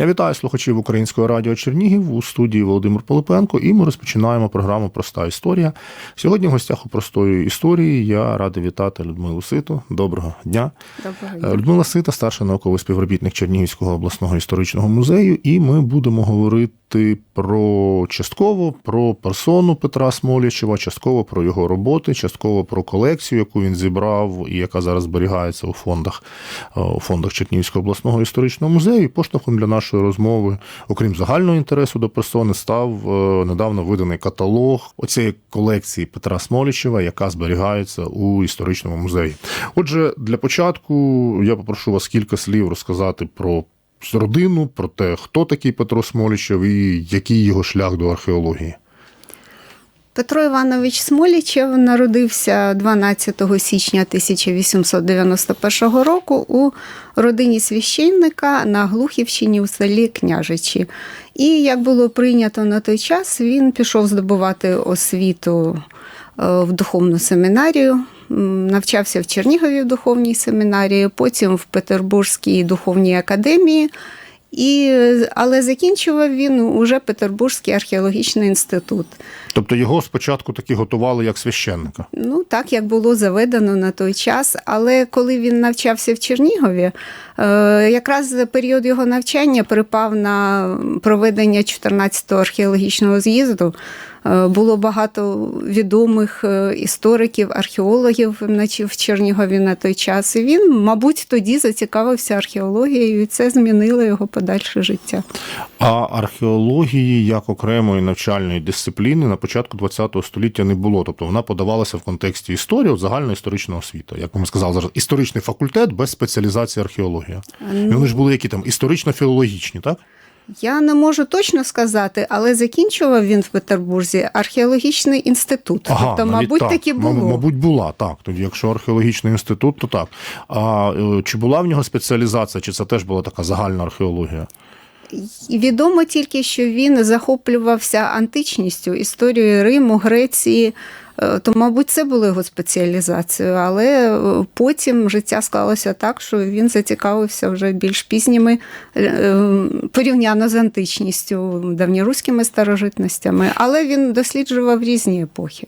Я вітаю слухачів Українського радіо Чернігів у студії Володимир Полипенко, і ми розпочинаємо програму Проста історія. Сьогодні в гостях у простої історії я радий вітати Людмилу Ситу. Доброго дня. Доброго Е, дня. Людмила Сита, старший науковий співробітник Чернігівського обласного історичного музею, і ми будемо говорити про частково про персону Петра Смолячева, частково про його роботи, частково про колекцію, яку він зібрав і яка зараз зберігається у фондах е, у фондах Чернігівського обласного історичного музею. І поштовхом для нашої розмови, окрім загального інтересу до персони, став е, недавно виданий каталог оцієї колекції Петра Смолічева, яка зберігається у історичному музеї. Отже, для початку я попрошу вас кілька слів розказати про родину, про те, хто такий Петро Смолічев і який його шлях до археології. Петро Іванович Смолічев народився 12 січня 1891 року у родині священника на Глухівщині у селі Княжичі. І як було прийнято на той час, він пішов здобувати освіту е, в духовну семінарію. Навчався в Чернігові в духовній семінарії, потім в Петербурзькій духовній академії. І, але закінчував він уже Петербурзький археологічний інститут. Тобто його спочатку таки готували як священника. Ну, так як було заведено на той час. Але коли він навчався в Чернігові, е, якраз період його навчання припав на проведення 14-го археологічного з'їзду. Е, Було багато відомих е, істориків, археологів в Чернігові на той час. І він, мабуть, тоді зацікавився археологією, і це змінило його подальше життя. А археології як окремої навчальної дисципліни на початку ХХ століття не було. Тобто вона подавалася в контексті історії, історична освіта. Як ми сказали зараз, історичний факультет без спеціалізації археологія. І вони ж були які там історично-філологічні, так? Я не можу точно сказати, але закінчував він в Петербурзі археологічний інститут. тобто, мабуть, так. таки було. М- Мабуть, була так. Тоді, якщо археологічний інститут, то так. А е, чи була в нього спеціалізація, чи це теж була така загальна археологія? Відомо тільки, що він захоплювався античністю, історією Риму, Греції. Е, То, мабуть, це було його спеціалізацією, але е, потім життя склалося так, що він зацікавився вже більш пізніми е, порівняно з античністю, давньоруськими старожитностями, але він досліджував різні епохи.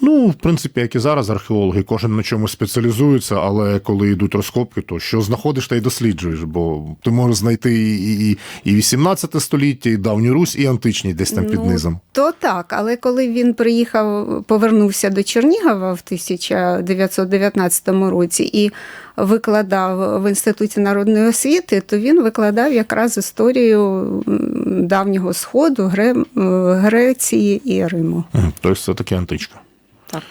Ну, в принципі, як і зараз археологи, кожен на чомусь спеціалізується, але коли йдуть розкопки, то що знаходиш, та й досліджуєш, бо ти можеш знайти і, і, і 18 століття, і давню Русь, і античність десь там під Ну, низом. То так, але коли він приїхав, повернувся до Чернігова в 1919 році і викладав в інституті народної освіти, то він викладав якраз історію давнього сходу, Гре- Греції і Риму. Тобто це таке античка. Так.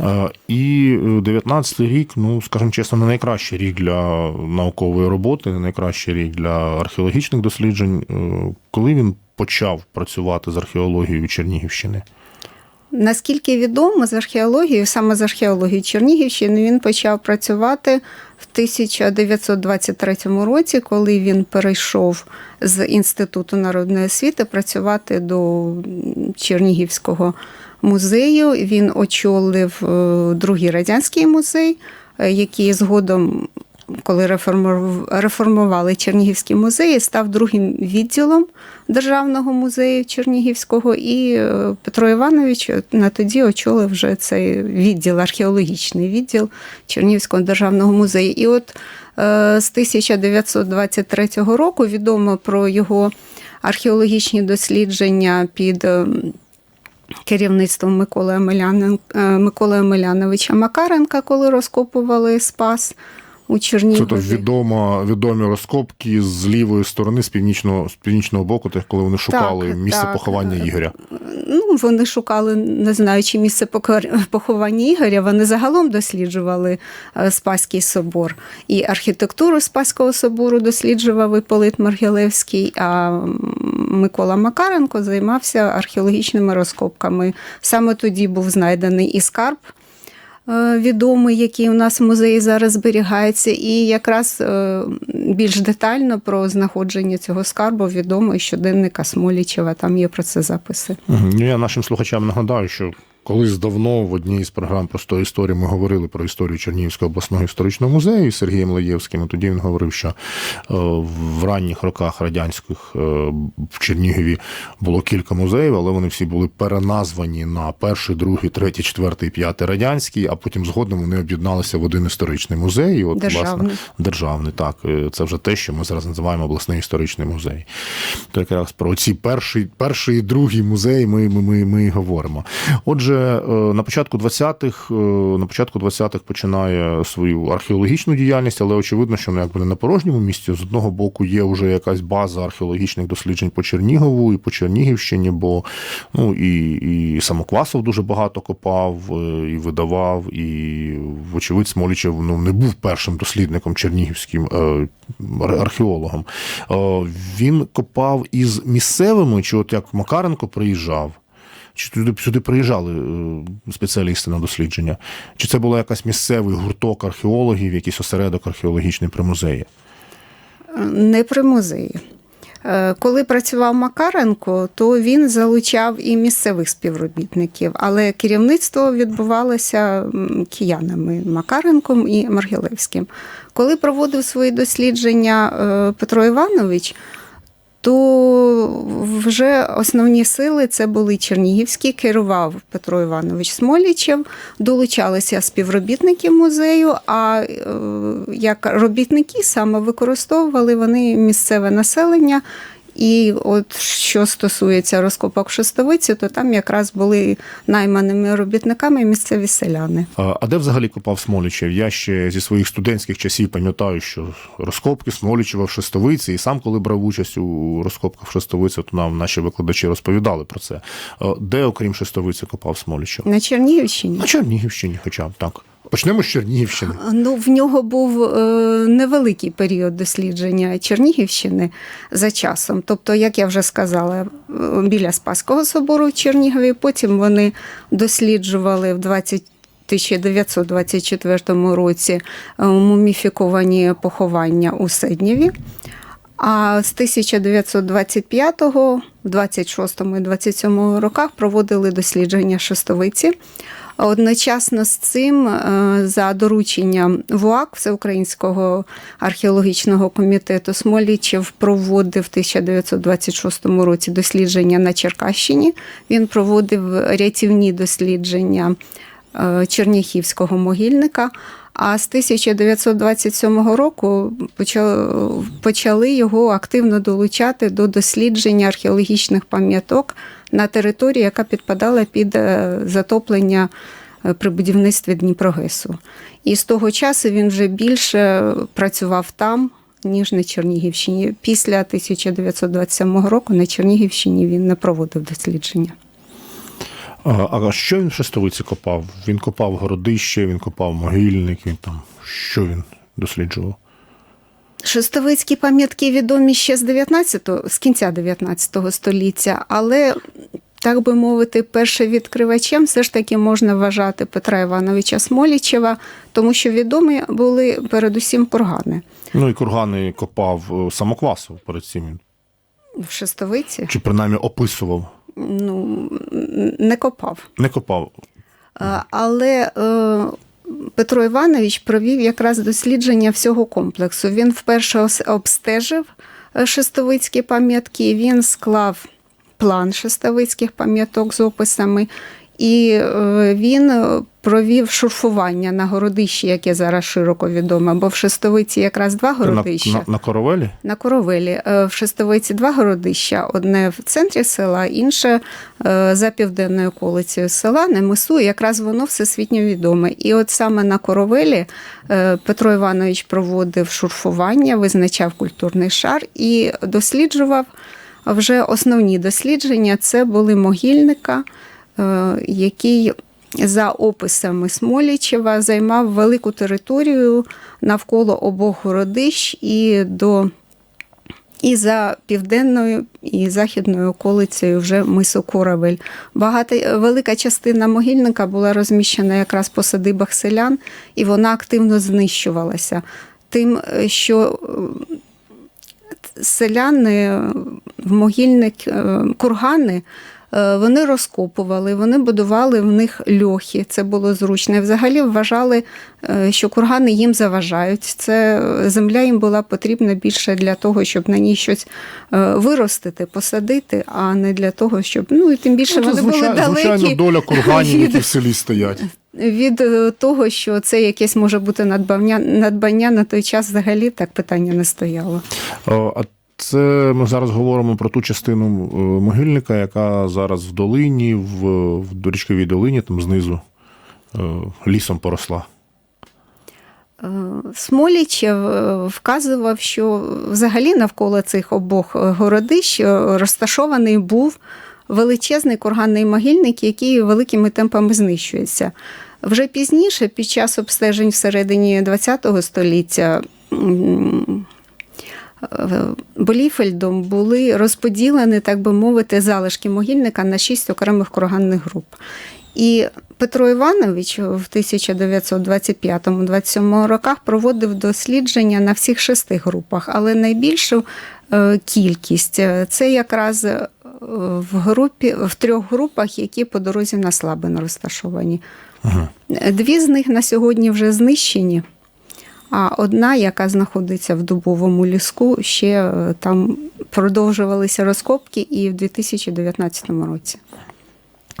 Е, І 19-й рік, ну скажімо чесно, не найкращий рік для наукової роботи, не найкращий рік для археологічних досліджень. Е, Коли він почав працювати з археологією Чернігівщини? Наскільки відомо з археологією, саме з археологією Чернігівщини, він почав працювати в 1923 році, коли він перейшов з Інституту народної освіти працювати до Чернігівського музею. Він очолив е, другий радянський музей, е, який згодом. Коли реформували Чернігівський музей, став другим відділом Державного музею Чернігівського, і е, Петро Іванович на тоді очолив вже цей відділ, археологічний відділ Чернігівського державного музею. І от е, з 1923 року відомо про його археологічні дослідження під е, керівництвом Миколи, Омелян... е, Макаренка, коли розкопували спас у Це Чернігові. то відомо, відомі розкопки з лівої сторони, з північного, з північного боку, коли вони шукали Так, місце так. поховання Ігоря. Ну, вони шукали, не знаю, чи місце поховання Ігоря. Вони загалом досліджували е, Спаський собор. І архітектуру Спаського собору досліджував Іпполит Маргілевський, а Микола Макаренко займався археологічними розкопками. Саме тоді був знайдений і скарб. Е, Відомий, який у нас в музеї зараз зберігається, і якраз е, більш детально про знаходження цього скарбу відомо щоденника Смолічева. Там є про це записи. Ну, я нашим слухачам нагадаю, що Колись давно в одній з програм простої історії ми говорили про історію Чернігівського обласного історичного музею з Сергієм Лаєвським. І тоді він говорив, що е, в ранніх роках радянських е, в Чернігові було кілька музеїв, але вони всі були переназвані на перший, другий, третій, четвертий, п'ятий радянський, а потім згодом вони об'єдналися в один історичний музей. І От, Державний. Власне, державний, так. Е, Це вже те, що ми зараз називаємо обласний історичний музей. То якраз про ці перший, перший і другий музей ми, ми, ми, ми і говоримо. Отже, е, на початку 20-х, е, на початку 20-х починає свою археологічну діяльність, але очевидно, що якби не на порожньому місці. З одного боку, є вже якась база археологічних досліджень по Чернігову і по Чернігівщині, бо ну і, і самоквасов дуже багато копав е, і видавав, і вочевидь Смолічев ну, не був першим дослідником чернігівським археологом. Він копав із місцевими, чи от як Макаренко приїжджав. Чи туди сюди приїжджали е, спеціалісти на дослідження? Чи це була якась місцевий гурток археологів, якийсь осередок археологічний при музеї? Не при музеї. Е, Коли працював Макаренко, то він залучав і місцевих співробітників, але керівництво відбувалося киянами Макаренком і Маргілевським. Коли проводив свої дослідження е, Петро Іванович, то вже основні сили це були чернігівські, керував Петро Іванович Смолічев, долучалися співробітники музею, а е, як робітники саме використовували вони місцеве населення. І от що стосується розкопок шестовиці, то там якраз були найманими робітниками місцеві селяни. А а де взагалі копав Смолічев? Я ще зі своїх студентських часів пам'ятаю, що розкопки Смолічева в Шестовиці, і сам, коли брав участь у розкопках в Шестовиці, то нам наші викладачі розповідали про це. Де, окрім Шестовиці, копав Смолічев? На Чернігівщині На Чернігівщині, хоча б так. Почнемо з Чернігівщини. Ну, в нього був е, невеликий період дослідження Чернігівщини за часом. Тобто, як я вже сказала, е, біля Спаського собору в Чернігові. Потім вони досліджували в 20 1924 році е, муміфіковані поховання у Седнєві. А з 1925, 26 і 27 роках проводили дослідження шестовиці. Одночасно з цим, е, за дорученням ВУАК Всеукраїнського археологічного комітету Смолічев проводив в 1926 році дослідження на Черкащині. Він проводив рятівні дослідження е, Черніхівського могильника. А з 1927 року почали- почали його активно долучати до дослідження археологічних пам'яток на території, яка підпадала під е, затоплення е, при будівництві Дніпрогесу. І з того часу він вже більше працював там, ніж на Чернігівщині. Після 1927 року на Чернігівщині він не проводив дослідження. А, що він в Шестовиці копав? Він копав городище, він копав могильник, він там. Що він досліджував? Шестовицькі пам'ятки відомі ще з 19-го, з кінця 19 століття, але, так би мовити, першовідкривачем все ж таки можна вважати Петра Івановича Смолічева, тому що відомі були передусім кургани Ну і кургани копав е, самоквасов перед цим. в Шестовиці. Чи принаймні описував. Ну, не копав. Не копав. А, Але е, Петро Іванович провів якраз дослідження всього комплексу. Він вперше обстежив е, шестовицькі пам'ятки, він склав план шестовицьких пам'яток з описами, і е, він е, провів шурфування на городищі, яке зараз широко відоме, бо в шестовиці якраз два Ти на, городища. на, на коровелі? На Коровелі Е, в Шестовиці два городища: одне в центрі села, інше за південною околицею села, на мису. І якраз воно всесвітньо відоме. І от саме на Коровелі Петро Іванович проводив шурфування, визначав культурний шар і досліджував вже основні дослідження. Це були могильника, який за описами Смолічева займав велику територію навколо обох городищ і до і за південною і західною околицею вже мису Коровель. Багато велика частина могильника була розміщена якраз по садибах селян, і вона активно знищувалася. Тим, е, що е, селяни в могильник е, кургани Е, Вони розкопували, вони будували в них льохи. Це було зручно. І Взагалі вважали, е, що кургани їм заважають. Це е, земля їм була потрібна більше для того, щоб на ній щось е, виростити, посадити, а не для того, щоб ну і тим більше Ну, це вони були далекі звичайно доля курганів, від- які в селі стоять. від е, того, що це якесь може бути надбання, надбання на той час взагалі так питання не стояло. О, А це ми зараз говоримо про ту частину е, могильника, яка зараз в долині, в, в дорічковій долині, там знизу е, лісом поросла. Е, Смолічев е, вказував, що взагалі навколо цих обох городищ розташований був величезний курганний могильник, який великими темпами знищується. Вже пізніше, під час обстежень всередині ХХ століття, Боліфельдом були розподілені, так би мовити, залишки могильника на шість окремих курганних груп. І Петро Іванович в 1925-27 роках проводив дослідження на всіх шести групах, але найбільшу е, кількість е, це якраз е, в групі в трьох групах, які по дорозі на Слабин розташовані. Ага. Дві з них на сьогодні вже знищені, а одна, яка знаходиться в дубовому ліску, ще е, там продовжувалися розкопки і в 2019 році.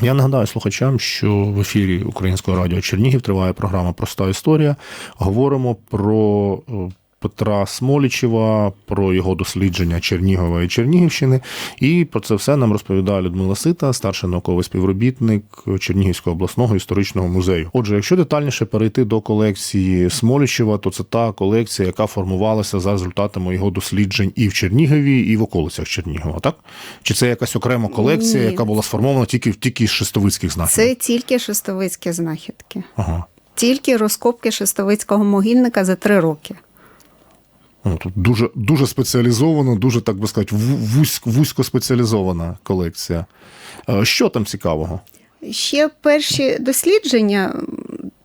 Я нагадаю слухачам, що в ефірі Українського радіо Чернігів триває програма Проста історія. Говоримо про е, Петра Смолічева, про його дослідження Чернігова і Чернігівщини. І про це все нам розповідає Людмила Сита, старший науковий співробітник Чернігівського обласного історичного музею. Отже, якщо детальніше перейти до колекції Смолічева, то це та колекція, яка формувалася за результатами його досліджень і в Чернігові, і в околицях Чернігова, так? Чи це якась окрема колекція, Ні. яка була сформована тільки, тільки з шестовицьких знахідок? Це тільки шестовицькі знахідки, Ага. тільки розкопки шестовицького могильника за три роки. Ну, тут дуже, дуже спеціалізовано, дуже, так би сказати, вузько, вузько спеціалізована колекція. Е, Що там цікавого? Ще перші дослідження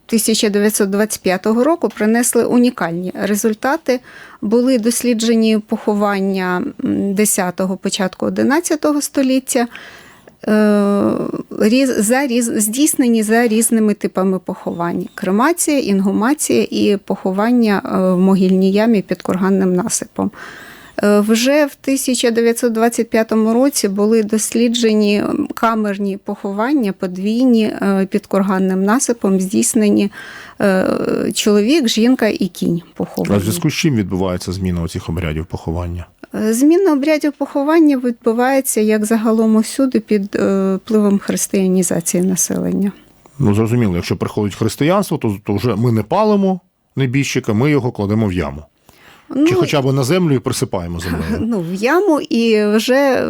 1925 року принесли унікальні результати. Були досліджені поховання 10-го, початку 11 століття. Різ- За, різ, здійснені за різними типами поховань: кремація, інгумація і поховання е, в могильній ямі під курганним насипом. Е, Вже в 1925 році були досліджені камерні поховання, подвійні е, під курганним насипом, здійснені е, чоловік, жінка і кінь А в зв'язку з чим відбувається зміна оцих обрядів поховання? Е, Зміна обрядів поховання відбувається як загалом усюди під е, впливом християнізації населення. Ну, зрозуміло, якщо приходить християнство, то, то вже ми не палимо небіжчика, ми його кладемо в яму. Ну, Чи хоча б на землю і присипаємо землею. ну, в яму і вже е,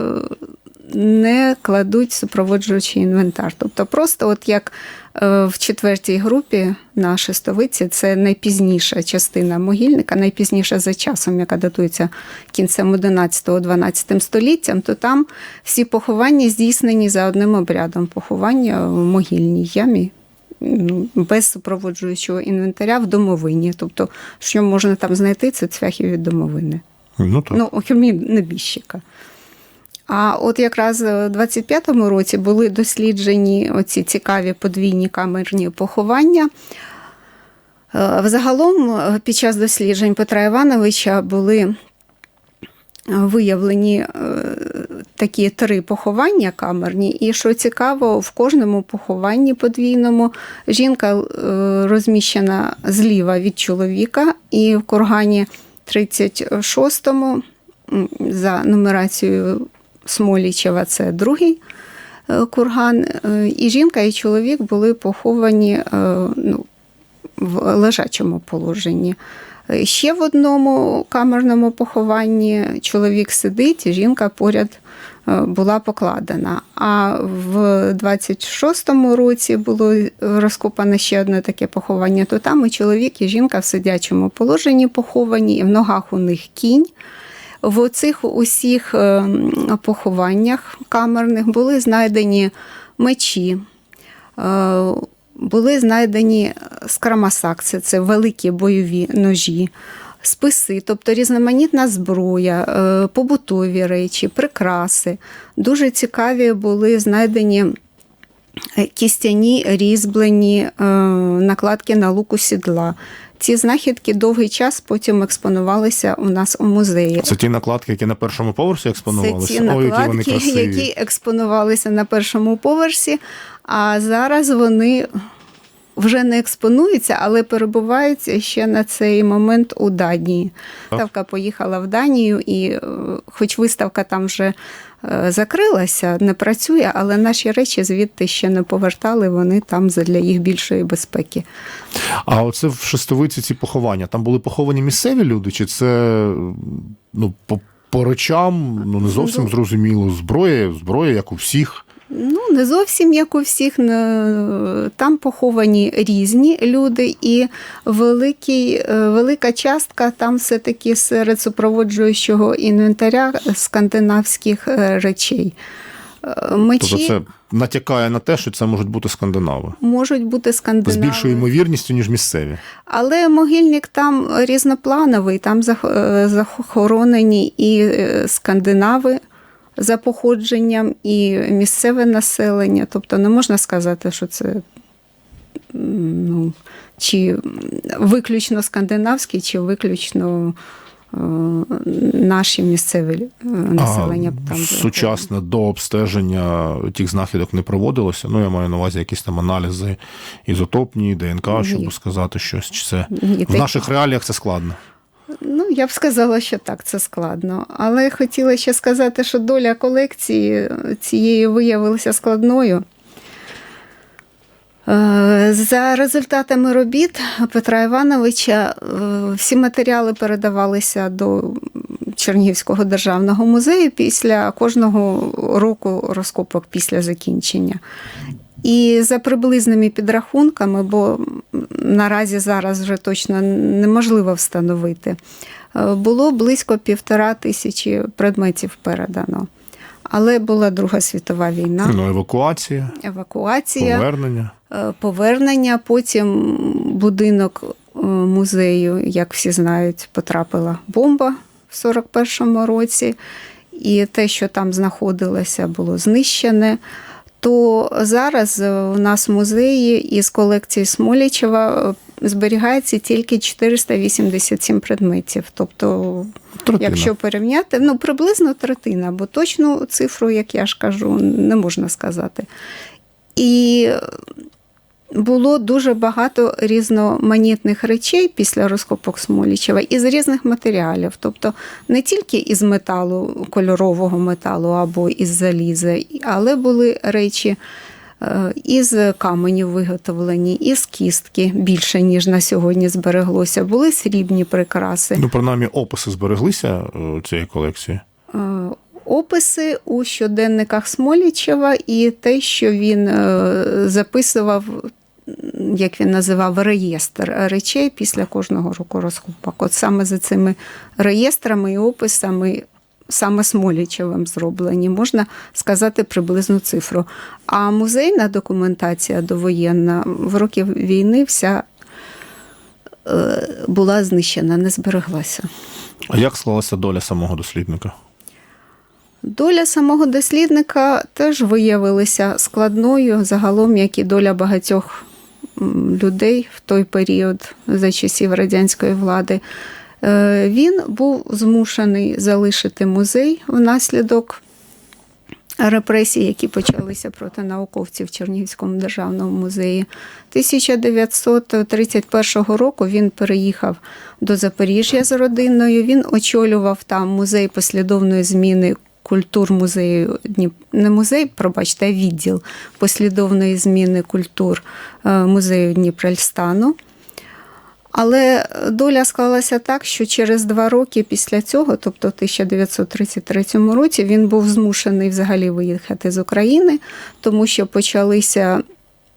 не кладуть супроводжуючий інвентар. Тобто, просто от як е, в четвертій групі на шестовиці, це найпізніша частина могильника, найпізніша за часом, яка датується кінцем 11-12 століттям, то там всі поховання здійснені за одним обрядом поховання в могильній ямі. Ну, без супроводжуючого інвентаря в домовині. Тобто, що можна там знайти, це цвяхи від домовини. Ну, так. Ну, окрім небіжчика. А от якраз у 25-му році були досліджені оці цікаві подвійні камерні поховання. Е, Взагалом, е, під час досліджень Петра Івановича були е, виявлені такі три поховання камерні. І що цікаво, в кожному похованні подвійному жінка е, розміщена зліва від чоловіка, і в кургані 36-му за нумерацією Смолічева це другий е, курган. е, І жінка, і чоловік були поховані ну, в лежачому положенні. Е, Ще в одному камерному похованні чоловік сидить, жінка поряд е, була покладена. А в 26-му році було розкопане ще одне таке поховання, то там і чоловік, і жінка в сидячому положенні поховані, і в ногах у них кінь. В оцих усіх е, похованнях камерних були знайдені мечі, були знайдені скрамасакси, це великі бойові ножі, списи, тобто різноманітна зброя, е, побутові речі, прикраси. Дуже цікаві були знайдені е, кістяні різьблені е, накладки на луку сідла. Ці знахідки довгий час потім експонувалися у нас у музеї. Це ті накладки, які на першому поверсі Це експонувалися. ті Ой, які вони накладки, красиві. які експонувалися на першому поверсі, а зараз вони вже не експонуються, але перебувають ще на цей момент у Данії. Виставка поїхала в Данію, і е, хоч виставка там вже е, закрилася, не працює, але наші речі звідти ще не повертали, вони там для їх більшої безпеки. А оце в шестовиці ці поховання. Там були поховані місцеві люди, чи це ну, по, по речам ну, не зовсім Ну, зрозуміло. Зброя, зброя, як у всіх. Ну, не зовсім як у всіх. Там поховані різні люди, і великий, е, велика частка там все-таки серед супроводжуючого інвентаря скандинавських е, речей. Е, Мечі Тобто це натякає на те, що це можуть бути скандинави. можуть бути З більшою ймовірністю, ніж місцеві. Але могильник там різноплановий, там е, захоронені і е, скандинави за походженням, і місцеве населення. Тобто не можна сказати, що це ну, чи виключно скандинавський, чи виключно е, наші місцеві е, населення а, там. сучасне до обстеження тих знахідок не проводилося. Ну, я маю на увазі якісь там аналізи ізотопні, ДНК, Ні. щоб сказати щось. Чи це Ні, в наших реаліях це складно. Ну, я б сказала, що так, це складно. Але хотіла ще сказати, що доля колекції цієї виявилася складною. Е, За результатами робіт Петра Івановича е, всі матеріали передавалися до Чернігівського державного музею після кожного року розкопок після закінчення. І за приблизними підрахунками, бо наразі зараз вже точно неможливо встановити, е, було близько півтора тисячі предметів передано. Але була Друга світова війна, Ну, евакуація, евакуація, повернення. е, повернення. Потім будинок е, музею, як всі знають, потрапила бомба в 41-му році, і те, що там знаходилося, було знищене. То зараз е, у нас в музеї із колекції Смолічева е, зберігається тільки 487 предметів. Тобто, Третина. якщо порівняти, ну приблизно третина, бо точну цифру, як я ж кажу, не можна сказати. І було дуже багато різноманітних речей після розкопок Смолічева із різних матеріалів, тобто не тільки із металу, кольорового металу або із заліза, але були речі е, із каменів виготовлені, із кістки більше, ніж на сьогодні збереглося. Були срібні прикраси. Ну, принаймні, описи збереглися е, цієї колекції. Описи у щоденниках Смолічева і те, що він е, записував, як він називав, реєстр речей після кожного року розкопок. От саме за цими реєстрами і описами. Саме Смолічевим зроблені, можна сказати приблизну цифру. А музейна документація довоєнна в роки війни вся е, була знищена, не збереглася. А як склалася доля самого дослідника? Доля самого дослідника теж виявилася складною, загалом, як і доля багатьох людей в той період за часів радянської влади. Е, Він був змушений залишити музей внаслідок репресій, які почалися проти науковців в Чернігівському державному музеї. 1931 року він переїхав до Запоріжжя з родиною. Він очолював там музей послідовної зміни культур музею не музей, пробачте, а відділ послідовної зміни культур е, музею Дніпрельстану. Але доля склалася так, що через два роки після цього, тобто в 1933 році, він був змушений взагалі виїхати з України, тому що почалися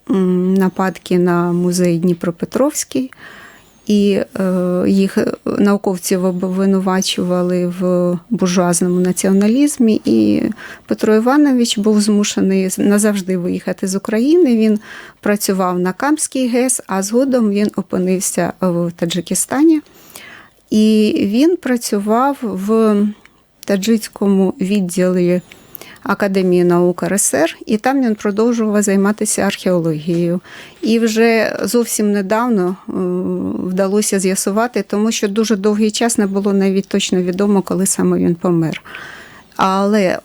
нападки на музей Дніпропетровський, і е, їх науковців обвинувачували в буржуазному націоналізмі. І Петро Іванович був змушений назавжди виїхати з України. Він працював на Камській ГЕС, а згодом він опинився в Таджикистані. І він працював в таджицькому відділі Академії наук РСР, і там він продовжував займатися археологією. І вже зовсім недавно е, вдалося з'ясувати, тому що дуже довгий час не було навіть точно відомо, коли саме він помер. Але е,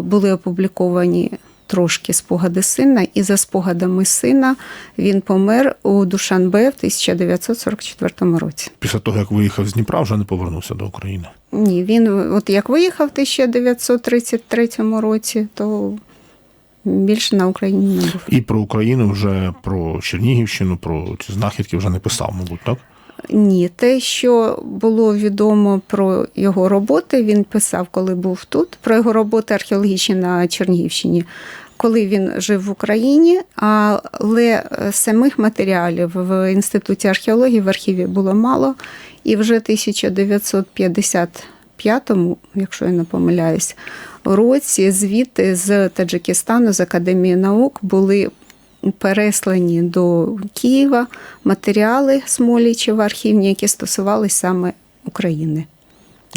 були опубліковані трошки спогади сина, і за спогадами сина він помер у Душанбе в 1944 році. Після того, як виїхав з Дніпра, вже не повернувся до України. Ні, він от як виїхав в 1933 році, то більше на Україні не був. І про Україну вже про Чернігівщину, про ці знахідки вже не писав, мабуть, так? Ні, те, що було відомо про його роботи, він писав, коли був тут, про його роботи археологічні на Чернігівщині, коли він жив в Україні, але самих матеріалів в інституті археології в архіві було мало, і вже 1955-му, якщо я не помиляюсь, році звіти з Таджикистану з Академії наук були переслані до Києва матеріали Смолічева архівні, які стосувалися саме України.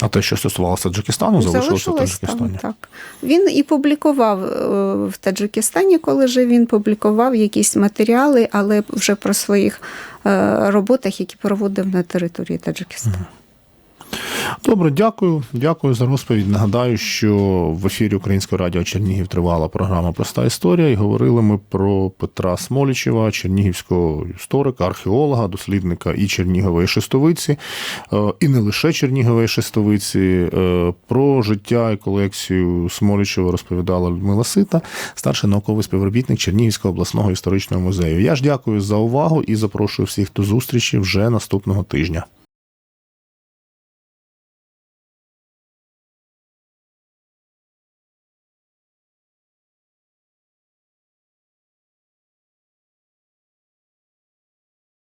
А те, що стосувалося Таджикистану, залишилося в Таджикистані. там, так. Він і публікував е, в Таджикистані, коли жив, він публікував якісь матеріали, але вже про своїх е, роботах, які проводив на території Таджикистану. Добре, дякую. Дякую за розповідь. Нагадаю, що в ефірі Українського радіо Чернігів тривала програма Проста історія, і говорили ми про Петра Смолічева, чернігівського історика, археолога, дослідника і Чернігової шестовиці, е, і не лише Чернігової шестовиці. Е, Про життя і колекцію Смолічева розповідала Людмила Сита, старший науковий співробітник Чернігівського обласного історичного музею. Я ж дякую за увагу і запрошую всіх до зустрічі вже наступного тижня.